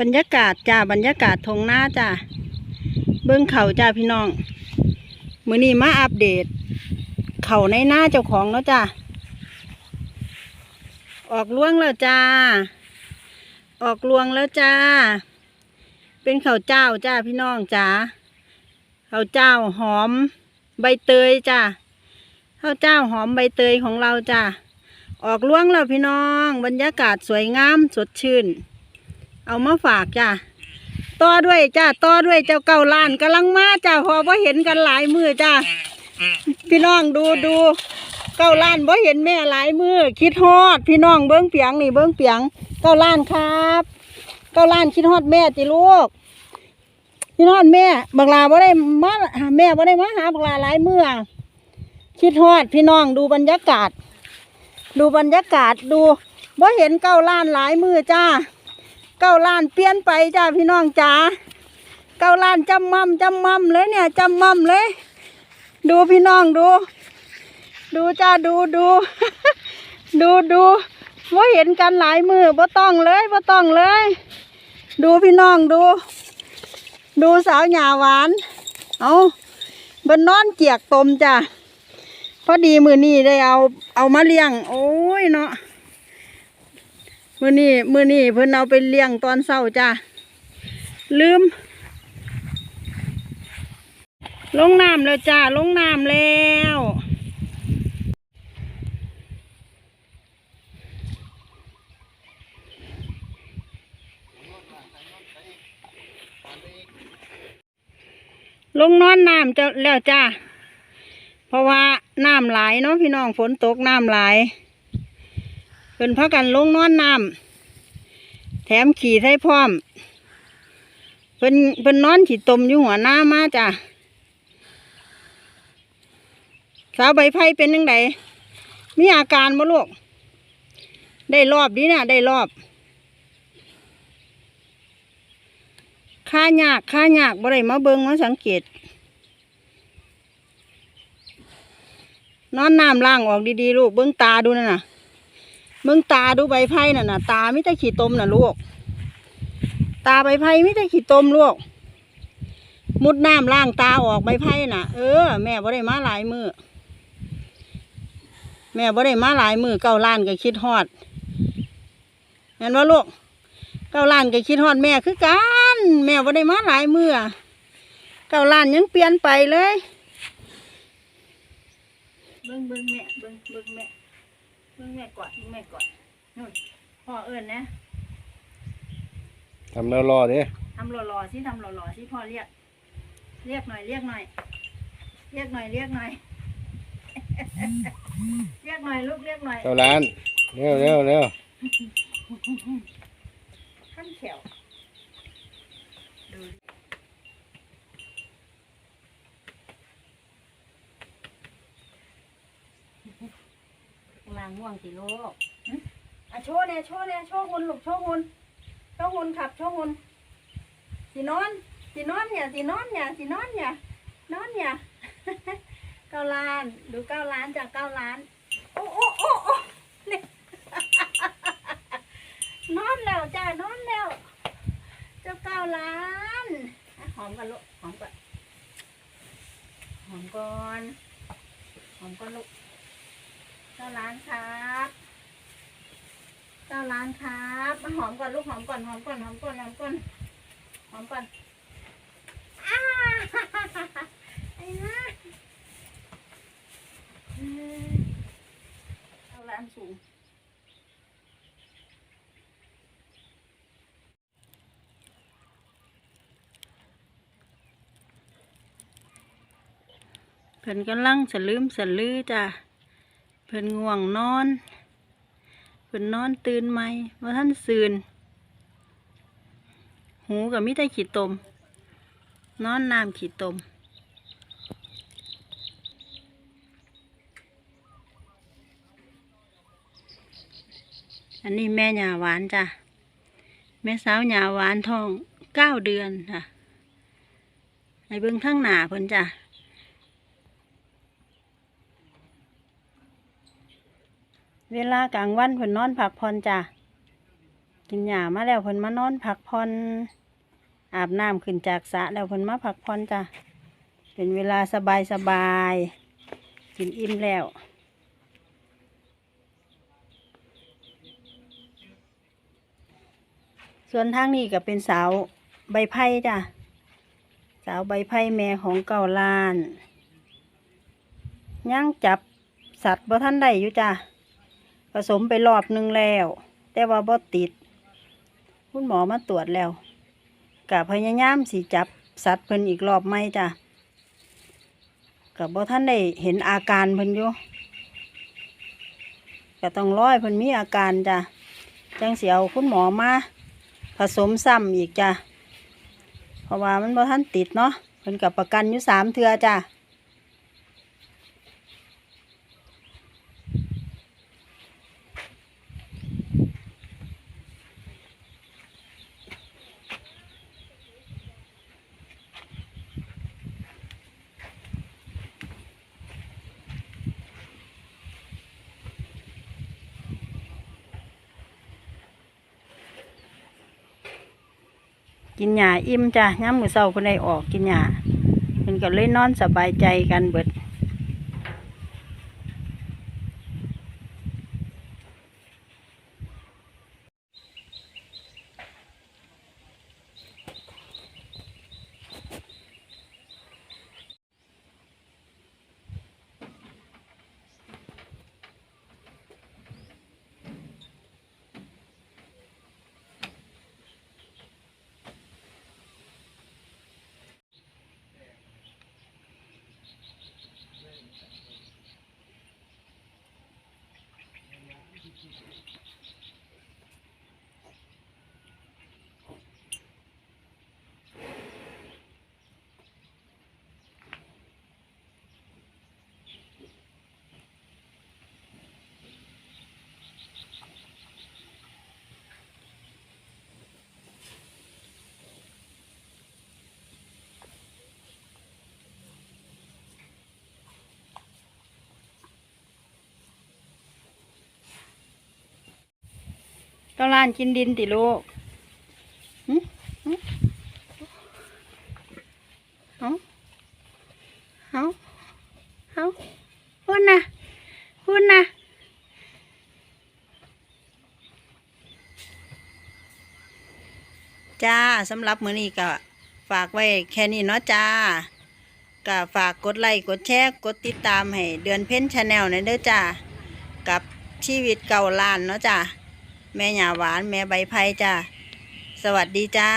บรรยากาศจ้าบรรยากาศทงหน้าจ้าเบิ้งเขาจ้าพี่น้องมือนี้มาอัปเดต เขาในหน้าเจ้าของแล้วจ้าออกล่วงแล้วจ้า ออกลวงแล้วจ้า เป็นข้าวเจ้าจ้าพี่น้องจ้าข้าวเจ้าหอม ใบเตยจ้าข้าวเจ้าหอมใบเตยของเราจ้าออกล่วงแล้วพี่น้อง บรรยากาศสวยงามสดชื่น เอามาฝากจ้าต่อด้วยจ้าต่อด้วยเจ้าเก่าล้านกำลังมาจ้าพอว่าเห็นกันหลายมือจ้าพี่น้องดูดูเก้าล้านบ่เห็นแม่หลายมือคิดฮอด พี่น้องเบิ้งเปียงนี่เบิ้งเปียงเก้าล้านครับเก้าล้านคิดฮอดแม่ติลูกคิดฮอดแม่บักลาบ่ได้มาหาแม่บ่ได้มาหาบักลาหลายมือคิดฮอด พี่น้องดูบรรยากาศ ดูบรรยากาศดูบ่เห็นเก้าล้านหลายมือจ้า เก้าล้านเปลี่ยนไปจ้าพี่น้องจ๋าเก้าล้านจำมั่มจำมั่มเลยเนี่ยจำมั่มเลย ดูพี่น้องดู ดูจ้าดูดูดูดูว่าเห็นกันหลายมือบ่ต้องเลยบ่ต้องเลย ดูพี่น้องดู ดูสาวหยาหวาน เอาบนนอนเจียกตมจ้ะพอดีมือนี้ได้เอาเอามาเลี้ยง โอ้ยเนาะ มื่อนี้มื่อนี้เพิ่นเอาไปเลี้ยงตอนเช้าจ้าลืม ลงน้ำแล้วจ้าลงน้ำแล้วลงนอนน้ำจะแล้วจ้า เพราะว่าน้ำหลายเนาะพี่น้องฝนตกน้ำหลาย พิ่นพากันลงนอนน้ำแถมขี่ไทยพร้อมเพิ่นเพิ่นนอนขี่ตมอยู่หัวหน้ามาจ้ะสาวใบไผ่เป็นยังไงมีอาการบ่ลูกได้รอบดีเนี่ยได้รอบค่ายากค่ายากบ่ได้มาเบิงมาสังเกต นอนน้ำล่างออกดีๆลูกเบิ้งตาดูนั่นน่ะ มึงตาดูใบไผ่น่ะนะตาไม่ได้ขี่ตมน่ะลูก ตาใบไผ่ไม่ได้ขี่ตมลูก มุดน้ำล่างตาออกใบไผ่น่ะ เออ แม่บ่ได้มาหลายมือแม่บ่ได้มาหลายมือเก้าล้านก็คิดฮอดเห็นว่าลูกเก้าล้านก็คิดฮอดแม่คือกันแม่บ่ได้มาหลายมือเก้าล้านยังเปลี่ยนไปเลยเบิ่งเบิ่งแม่เบิ่งเบิ่งแม่ พิ่งแม่กอดเพิ่งแม่กอดนู่นพ่อเอิญนะทำแล้วรอดิทำหล่อๆสิทำหล่อๆสิพ่อเรียก เรียกหน่อย เรียกหน่อย เรียกหน่อย เรียกหน่อย เรียกหน่อยลูกเรียกหน่อยเจ้าร้าน เร็วเร็วเร็วขั้นแขว ลางง่วงสิลูกอะโชว์เนี่ยโชว์เนี่ยโชว์หุ่นลูกโชว์หุ่นโชว์หุ่นขับโชว์หุ่นสีนอนสีนอนเนี่ยสีนอนเนี่ยสีนอนเนี่ยนอนเนี่ยเก้าล้านดูเก้าล้านจากเก้าล้านโอ้โอ้โอ้โอ้เนี่ยนอนแล้วจ้านอนแล้ว เจ้าเก้าล้านหอมกันลูกหอมก่อนหอมก่อนหอมก่อนลูก ก้าล้านครับเก้าล้านครับมาหอมก่อนลูกหอมก่อนหอมก่อนหอมก่อนหอมก่อนหอมก่อนอ้าไอ้นะเออเก้าล้านสูงเพิ่นกำลังสลืมสลือจ้ะเพิ่นง่วงนอนเพิ่นนอนตื่นไหมว่าท่านซืนหูกับมิได้ขีดตม นอนน้ำขีดตมอันนี้แม่หยาหวานจ้ะ แม่สาวหยาหวานทองเก้าเดือนค่ะให้เบิ่งทั้งหนาเพิ่นจ้ะ เวลากลางวันเพิ่นนอนพักผ่อนจ้ะ กินหญ้ามาแล้วเพิ่นมานอนพักผ่อน อาบน้ำขึ้นจากสระแล้วเพิ่นมาพักผ่อนจ้ะ เป็นเวลาสบายสบายกินอิ่มแล้วส่วนทางนี้ก็เป็นสาวใบไผ่จ้ะ สาวใบไผ่แม่ของเก่าลานยังจับสัตว์บ่ท่านได้อยู่จ้ะ ผสมไปรอบหนึงแล้ว แต่ว่าบ่ติด คุณหมอมาตรวจแล้วกะพยายามสิจับสัตว์เพิ่นอีกรอบไหมจ้ะกับบ่ท่านได้เห็นอาการเพิ่นอยู่ก็ต้องร้อยเพิ่นมีอาการจ้ะจังเสิเอาคุณหมอมาผสมซ้ำอีกจ้ะเพราะว่ามันบ่ทันติดเนาะเพิ่นกับประกันอยู่สามเทือจ้ะ กินหญ้าอิ่มจ้ะย้ำมือเศร้าคนใดออกกินหญ้าเป็นก็เลยนอนสบายใจกันเบิด เก้าล้านกินดินติลูกหึหึเอาเอาเอาพูดนะพูดนะจ้าสำหรับมื้อนี้ก็ฝากไว้แค่นี้เนาะจ้าก็ฝากกดไลค์กดแชร์กดติดตามให้เดือนเพ้นชาแนลนั่นเด้อจ้ากับชีวิตเก่าล้านเนาะจ้า แม่หยาหวาน แม่ใบไผ่จ้า สวัสดีจ้า